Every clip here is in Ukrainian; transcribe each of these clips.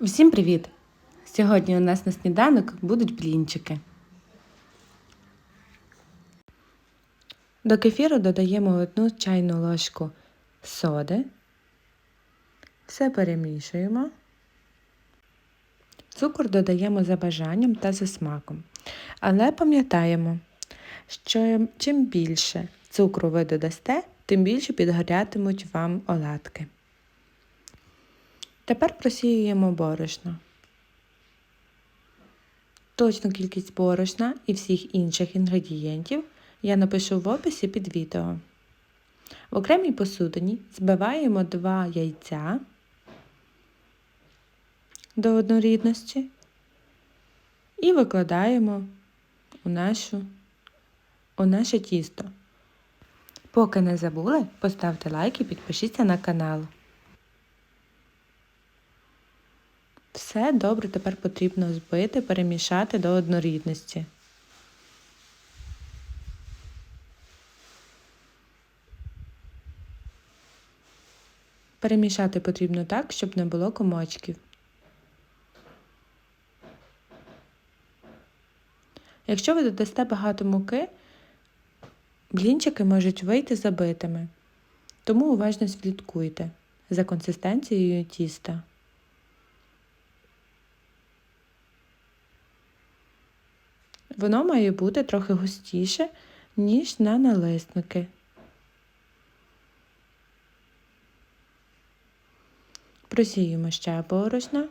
Всім привіт! Сьогодні у нас на сніданок будуть блінчики. До кефіру додаємо одну чайну ложку соди. Все перемішуємо. Цукор додаємо за бажанням та за смаком. Але пам'ятаємо, що чим більше цукру ви додасте, тим більше підгорятимуть вам оладки. Тепер просіюємо борошно. Точну кількість борошна і всіх інших інгредієнтів я напишу в описі під відео. В окремій посудині збиваємо 2 яйця до однорідності і викладаємо у, нашу, у наше тісто. Поки не забули, поставте лайк і підпишіться на канал. Все добре тепер потрібно збити, перемішати до однорідності. Перемішати потрібно так, щоб не було комочків. Якщо ви додасте багато муки, блінчики можуть вийти забитими, тому уважно слідкуйте за консистенцією тіста. Воно має бути трохи густіше, ніж на налисники. Просіємо ще борошна.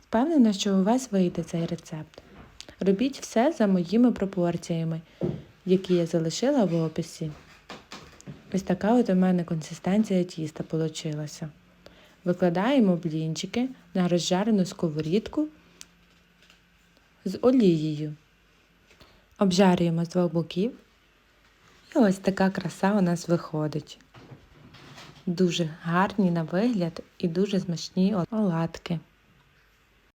Впевнена, що у вас вийде цей рецепт. Робіть все за моїми пропорціями, які я залишила в описі. Ось така от у мене консистенція тіста получилася. Викладаємо блінчики на розжарену сковорідку з олією. Обжарюємо з двох боків. І ось така краса у нас виходить. Дуже гарні на вигляд і дуже смачні оладки.